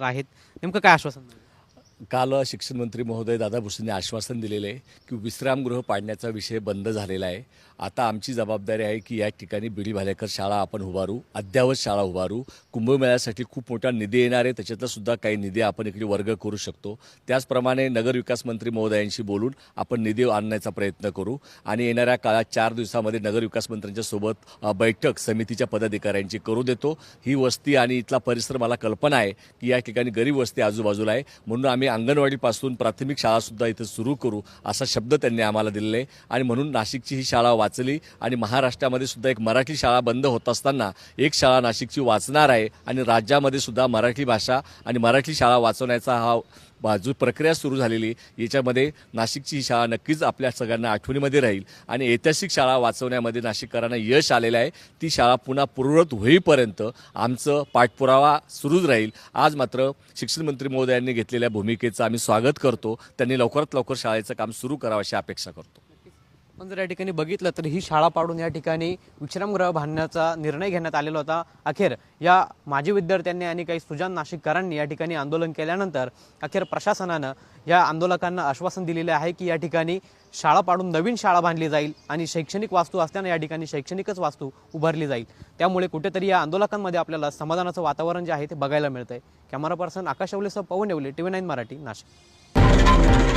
आहेत. नेमकं काय आश्वासन काल शिक्षण मंत्री महोदय दादा भुसेंनी आश्वासन दिलेले आहे की विश्रामगृह पाडण्याचा विषय बंद झालेला आहे. आता आमची जबाबदारी आहे की या ठिकाणी बिडी भालेकर शाळा आपण उभारू अद्यावत शाळा उभारू. कुंभमेळ्यासाठी खूप मोठा निधी येणार आहे. त्याच्यातला सुद्धा काही निधी आपण इकडे वर्ग करू शकतो. त्याचप्रमाणे नगरविकास मंत्री महोदयांशी बोलून आपण निधी आणण्याचा प्रयत्न करू. आणि येणाऱ्या काळात चार दिवसामध्ये नगरविकास मंत्र्यांच्या सोबत बैठक समितीच्या पदाधिकाऱ्यांची करू देतो. ही वस्ती आणि इथला परिसर मला कल्पना आहे की या ठिकाणी गरीब वस्ती आजूबाजूला आहे. म्हणून आम्ही अंगणवाडीपासून प्राथमिक शाळासुद्धा इथं सुरू करू असा शब्द त्यांनी आम्हाला दिलेला आहे. आणि म्हणून नाशिकची ही शाळा वाचली आणि महाराष्ट्रामध्ये सुद्धा एक मराठी शाळा बंद होत असताना एक शाळा नाशिकची वाचणार आहे आणि राज्यामध्ये सुद्धा मराठी भाषा आणि मराठी शाळा वाचवण्याचा हा बाजू प्रक्रिया सुरू झालेली याच्यामध्ये नाशिकची ही शाळा नक्कीच आपल्या सगळ्यांना आठवणीमध्ये राहील. आणि ऐतिहासिक शाळा वाचवण्यामध्ये नाशिककरांना यश आलेलं आहे. ती शाळा पुन्हा पूर्ववत होईपर्यंत आमचं पाठपुरावा सुरूच राहील. आज मात्र शिक्षण मंत्री महोदयांनी घेतलेल्या भूमिका भूमिकेचं आम्ही स्वागत करतो. त्यांनी लवकरात लवकर शाळेचं काम सुरू करावं अशी अपेक्षा करतो. आपण जर या ठिकाणी बघितलं तर ही शाळा पाडून या ठिकाणी विश्रामगृह बांधण्याचा निर्णय घेण्यात आलेला होता. अखेर या माजी विद्यार्थ्यांनी आणि काही सुजान नाशिककरांनी या ठिकाणी आंदोलन केल्यानंतर अखेर प्रशासनानं या आंदोलकांना आश्वासन दिलेले आहे की या ठिकाणी शाळा पाडून नवीन शाळा बांधली जाईल आणि शैक्षणिक वास्तू असताना या ठिकाणी शैक्षणिकच वास्तू उभारली जाईल. त्यामुळे कुठेतरी या आंदोलकांमध्ये आपल्याला समाधानाचं वातावरण जे आहे ते बघायला मिळतंय. Camera person Akash येवलेसह Pawan Yewale T V nine Marathi Nashik.